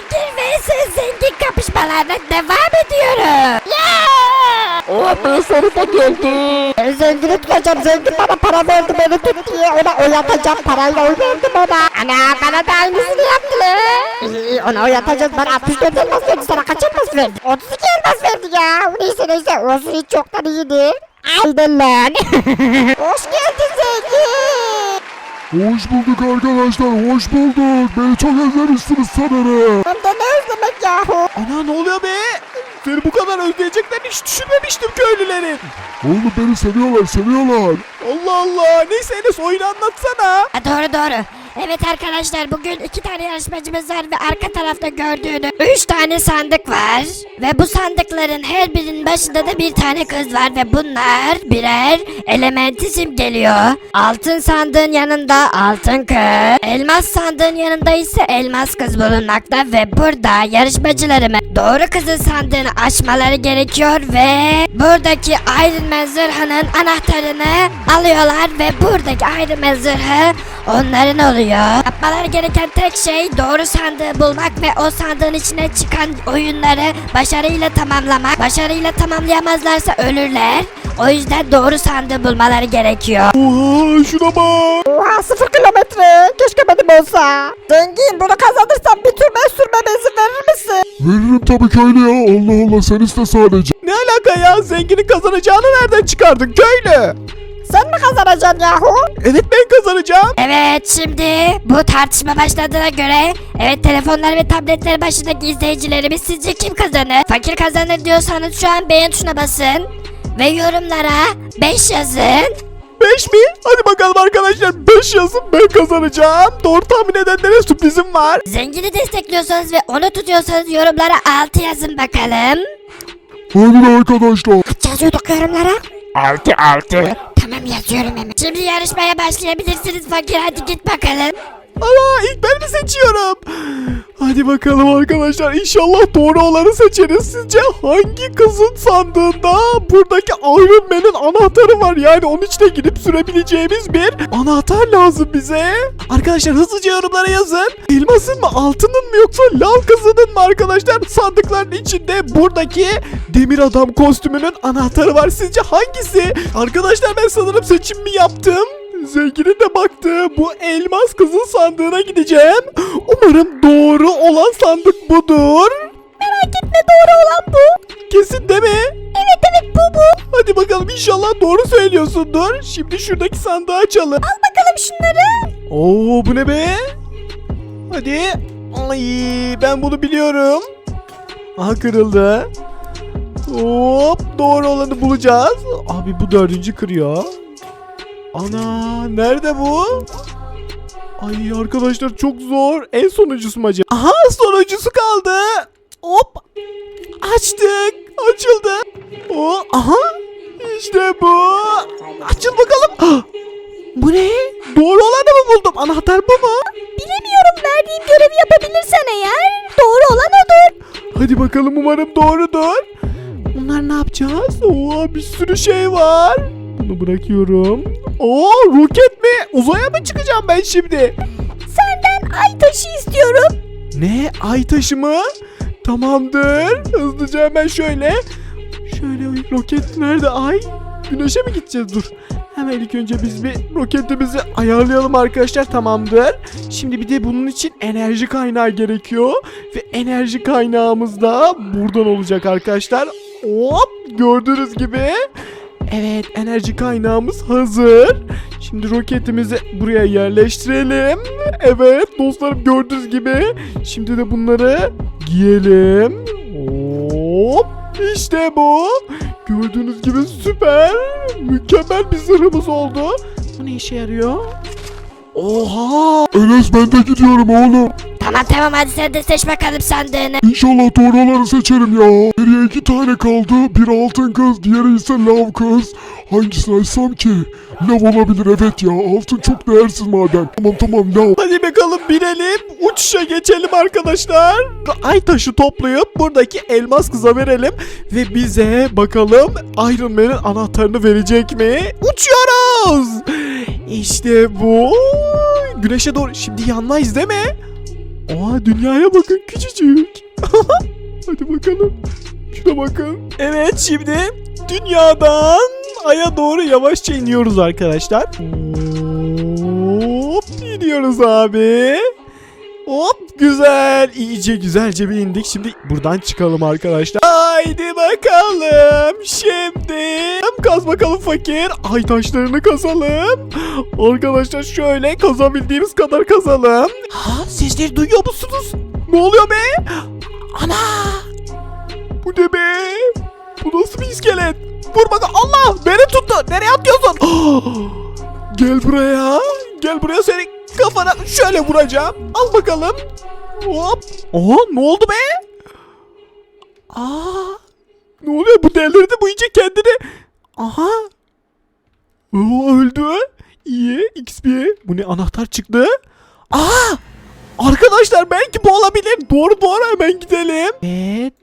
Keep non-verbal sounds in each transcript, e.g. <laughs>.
fakir vs zengin kapışmalarına devam ediyorum. Oh ben sonunda geldim. Zengini tutacağım zengin bana para verdi beni tut diye ona oynatacağım parayla oy verdim ona. Ana bana da aynısını yaptılar. İyi ona oynatacağız bana 64 elmas verdi sana kaç elmas verdi? 32 elmas verdi ya. Neyse neyse olsun hiç çoktan iyidir. Aldın lan. <laughs> Hoş geldin zengin. Hoş bulduk arkadaşlar, hoş bulduk. Beni çok özlemişsiniz sanırım. Hem de ne özlemek yahu. Ana ne oluyor be? Seni bu kadar özleyeceklerini hiç düşünmemiştim köylülerin. Oğlum beni seviyorlar, seviyorlar. Allah Allah. Neyse Enes oyunu anlatsana. Ha, doğru doğru. Evet arkadaşlar bugün iki tane yarışmacımız var ve arka tarafta gördüğünüz üç tane sandık var. Ve bu sandıkların her birinin başında da bir tane kız var ve bunlar birer elementi simgeliyor. Altın sandığın yanında altın kız, elmas sandığın yanında ise elmas kız bulunmakta ve burada yarışmacılarımın doğru kızın sandığını açmaları gerekiyor ve buradaki Iron Man zırhının anahtarını alıyorlar ve buradaki Iron Man zırhı onların oluyor. Yapmaları gereken tek şey doğru sandığı bulmak ve o sandığın içine çıkan oyunları başarıyla tamamlamak. Başarıyla tamamlayamazlarsa ölürler. O yüzden doğru sandığı bulmaları gerekiyor. Oha şuna bak. Oha sıfır kilometre. Keşke benim olsa. Zengin bunu kazanırsam bir tur ben sürmeme izin verir misin? Veririm tabii köylü ya. Allah Allah sen iste sadece. Ne alaka ya? Zenginin kazanacağını nereden çıkardın köylü? Sen mi kazanacaksın yahu? Evet ben kazanacağım. Evet şimdi bu tartışma başladığına göre evet telefonlar ve tabletler başındaki izleyicilerimiz sizce kim kazanır? Fakir kazanır diyorsanız şu an beğen tuşuna basın ve yorumlara 5 yazın. 5 mi? Hadi bakalım arkadaşlar 5 yazın ben kazanacağım. Doğru tahmin edenlere sürprizim var. Zengini destekliyorsanız ve onu tutuyorsanız yorumlara 6 yazın bakalım. Hadi arkadaşlar. Kaç yazıyorduk yorumlara? 6 6. Tamam yazıyorum hemen. Şimdi yarışmaya başlayabilirsiniz fakir hadi git bakalım. Ama ilk ben mi seçiyorum? Hadi bakalım arkadaşlar inşallah doğru olanı seçeriz. Sizce hangi kızın sandığında buradaki Iron Man'in anahtarı var? Yani onun içine gidip sürebileceğimiz bir anahtar lazım bize. Arkadaşlar hızlıca yorumlara yazın. Elmasın mı altının mı yoksa lav kızının mı arkadaşlar? Sandıkların içinde buradaki demir adam kostümünün anahtarı var. Sizce hangisi? Arkadaşlar ben sanırım seçimimi yaptım. Zenginin de baktığı bu elmas kızın sandığına gideceğim. Umarım doğru olan sandık budur. Merak etme doğru olan bu. Kesin değil mi? Evet evet bu bu. Hadi bakalım inşallah doğru söylüyorsundur. Şimdi şuradaki sandığı açalım. Al bakalım şunları. Oo bu ne be? Hadi. Ay ben bunu biliyorum. Aha kırıldı. Hop doğru olanı bulacağız. Abi bu dördüncü kırıyor. Ana nerede bu? Ay arkadaşlar çok zor. En sonuncusu mu acaba? Aha sonuncusu kaldı. Hop. Açtık. Açıldı. O aha. İşte bu. Açıl bakalım. Ah! Bu ne? Doğru olanı mı buldum? Anahtar bu mu? Bilemiyorum verdiğim görevi yapabilirsen eğer doğru olan odur. Hadi bakalım umarım doğrudur. Bunlar ne yapacağız? Oo bir sürü şey var. Bunu bırakıyorum. Oo roket mi? Uzaya mı çıkacağım ben şimdi? Senden ay taşı istiyorum. Ne? Ay taşı mı? Tamamdır. Hızlıca hemen şöyle. Şöyle roket nerede ay? Güneşe mi gideceğiz? Dur. Hemen ilk önce biz bir roketimizi ayarlayalım arkadaşlar. Tamamdır. Şimdi bir de bunun için enerji kaynağı gerekiyor. Ve enerji kaynağımız da buradan olacak arkadaşlar. Hop gördüğünüz gibi. Evet enerji kaynağımız hazır. Şimdi roketimizi buraya yerleştirelim. Evet dostlarım gördüğünüz gibi. Şimdi de bunları giyelim. Hop işte bu. Gördüğünüz gibi süper. Mükemmel bir zırhımız oldu. Bu ne işe yarıyor? Oha! Enes ben de gidiyorum oğlum. Tamam tamam hadi sen de seç bakalım sandığını. İnşallah doğru olanı seçerim ya. Geriye iki tane kaldı. Bir altın kız, diğeri ise lav kız. Hangisini açsam ki? Lav olabilir evet ya. Altın çok değersiz maden. Tamam tamam lav. Hadi bakalım binelim. Uçuşa geçelim arkadaşlar. Ay taşı toplayıp buradaki elmas kıza verelim. Ve bize bakalım Iron Man'in anahtarını verecek mi? Uçuyoruz. İşte bu. Güneşe doğru. Şimdi yanmayız değil mi? Oha dünyaya bakın küçücük. <laughs> Hadi bakalım. Şuna bakın. Evet şimdi dünyadan aya doğru yavaşça iniyoruz arkadaşlar. Hop iniyoruz abi. Hop güzel. İyice güzelce bir indik. Şimdi buradan çıkalım arkadaşlar. Haydi bakalım. Şimdi kaz bakalım fakir. Ay taşlarını kazalım. Arkadaşlar şöyle kazabildiğimiz kadar kazalım. Ha sesleri duyuyor musunuz? Ne oluyor be? Ana! Bu ne be? Bu nasıl bir iskelet? Vur bakalım. Allah! Beni tuttu. Nereye atıyorsun? <gasps> Gel buraya. Gel buraya seni kafana şöyle vuracağım. Al bakalım. Hop. Oha ne oldu be? Aa. Ne oluyor? Bu delirdi bu iyice kendini. Aha. Oo, öldü. İyi. XP. Bu ne? Anahtar çıktı. Aa. Arkadaşlar belki bu olabilir. Doğru doğru hemen gidelim. Evet.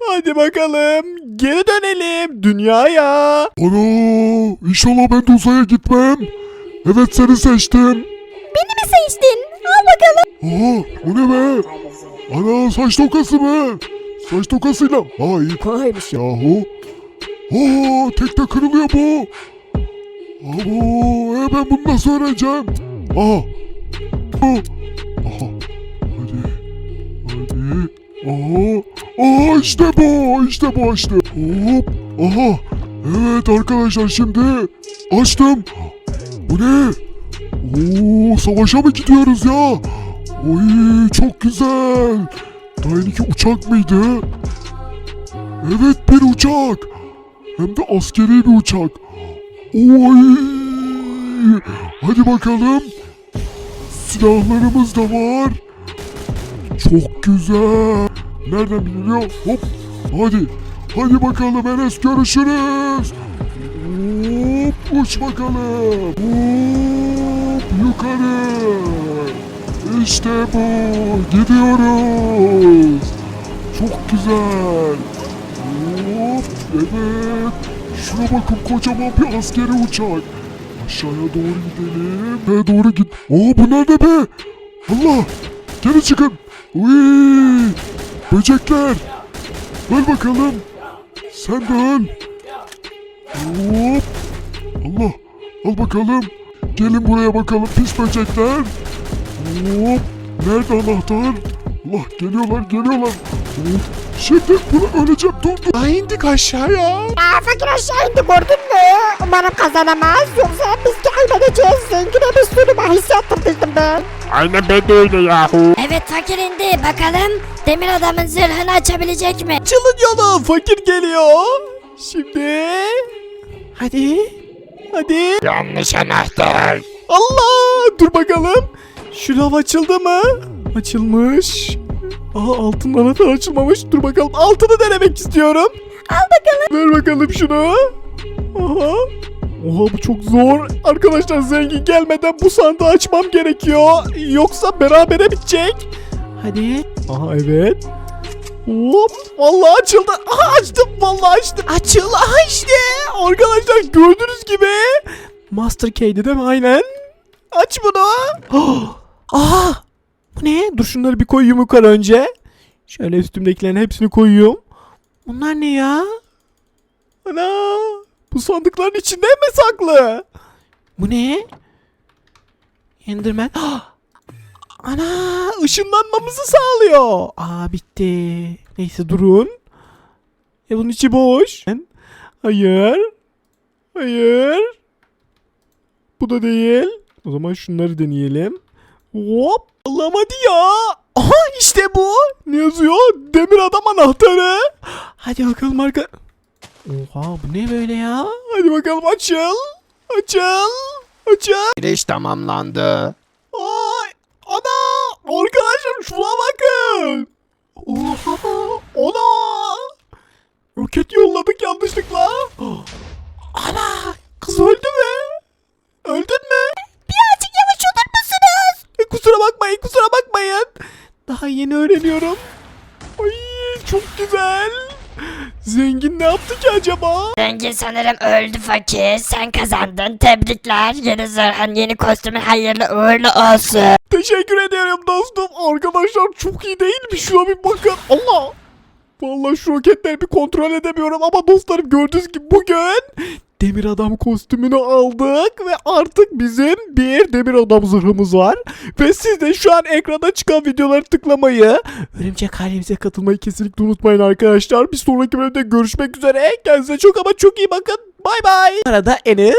Hadi bakalım. Geri dönelim. Dünyaya. Ana inşallah ben de uzaya gitmem. Evet seni seçtim. Beni mi seçtin? Al bakalım. Aa o ne be? Ana saç tokası mı? Saç tokasıyla. İyi Kolaymış. yahu. Aa tekte kırılıyor bu. Abo e ben bunu nasıl öğreneceğim? Aha. Bu. Aha. Hadi. Hadi. Aha. Aha işte bu. İşte bu açtı. Hop. Aha. Evet arkadaşlar şimdi açtım. Bu ne? Oo savaşa mı gidiyoruz ya? Oy çok güzel. Dayanıki uçak mıydı? Evet bir uçak. Hem de askeri bir uçak. Oy! Hadi bakalım. Silahlarımız da var. Çok güzel. Nereden biliniyor? Hop. Hadi. Hadi bakalım Enes görüşürüz. Hop uç bakalım. Hop yukarı. İşte bu. Gidiyoruz. Çok güzel. Hop evet. Şuna bakın kocaman bir askeri uçak. Aşağıya doğru gidelim. Aşağıya doğru git. Oo bu nerede be? Allah. Geri çıkın. Uy. Böcekler. Öl bakalım. Sen de öl. Hop. Allah. Al bakalım. Gelin buraya bakalım pis böcekler. Hop. Nerede anahtar? Allah geliyorlar geliyorlar. Hop. Şimdi bunu öleceğim dur dur. Ay indik aşağıya. Aa, fakir aşağı indi gördün mü? Umarım kazanamaz. Yoksa biz kaybedeceğiz. Zengine bir sürü bahis yatırdıydım ben. Aynen ben de öyle yahu. Evet fakir indi. Bakalım demir adamın zırhını açabilecek mi? Açılın yolu. Fakir geliyor. Şimdi. Hadi. Hadi. Yanlış anahtar. Allah. Dur bakalım. Şu lav açıldı mı? Açılmış. Aha altın anahtar açılmamış. Dur bakalım altını denemek istiyorum. Al bakalım. Ver bakalım şunu. Aha. Oha bu çok zor. Arkadaşlar zengin gelmeden bu sandığı açmam gerekiyor. Yoksa berabere bitecek. Hadi. Aha evet. Hop. Vallahi açıldı. Aha açtım. Vallahi açtım. Açıl. Aha işte. Arkadaşlar gördüğünüz gibi. Master Key'di değil mi? Aynen. Aç bunu. <gasps> Aha. Bu ne? Dur şunları bir koyayım yukarı önce. Şöyle üstümdekilerin hepsini koyuyorum. Bunlar ne ya? Ana! Bu sandıkların içinde mi saklı? Bu ne? Enderman. <gasps> Ana! ışınlanmamızı sağlıyor. Aa bitti. Neyse durun. E bunun içi boş. Hayır. Hayır. Bu da değil. O zaman şunları deneyelim. Hop. Allah'ım hadi ya. Aha işte bu. Ne yazıyor? Demir adam anahtarı. Hadi bakalım arka... Oha bu ne böyle ya? Hadi bakalım açıl. Açıl. Açıl. Giriş tamamlandı. Ay. Ana. Arkadaşlar şuna bakın. Oha. Ana. Roket yolladık yanlışlıkla. <gasps> Ana. Kız öldü mü? Öldün mü? Kusura bakmayın kusura bakmayın. Daha yeni öğreniyorum. Ay çok güzel. Zengin ne yaptı ki acaba? Zengin sanırım öldü fakir. Sen kazandın. Tebrikler. Yeni zırhın, yeni kostümün hayırlı uğurlu olsun. Teşekkür ederim dostum. Arkadaşlar çok iyi değil mi? Şuna bir bakın. Allah. Vallahi şu roketleri bir kontrol edemiyorum ama dostlarım gördüğünüz gibi bugün Demir Adam kostümünü aldık ve artık bizim bir Demir Adam zırhımız var. Ve siz de şu an ekranda çıkan videoları tıklamayı, Örümcek ailemize katılmayı kesinlikle unutmayın arkadaşlar. Bir sonraki bölümde görüşmek üzere. Kendinize çok ama çok iyi bakın. Bay bay. Arada Enes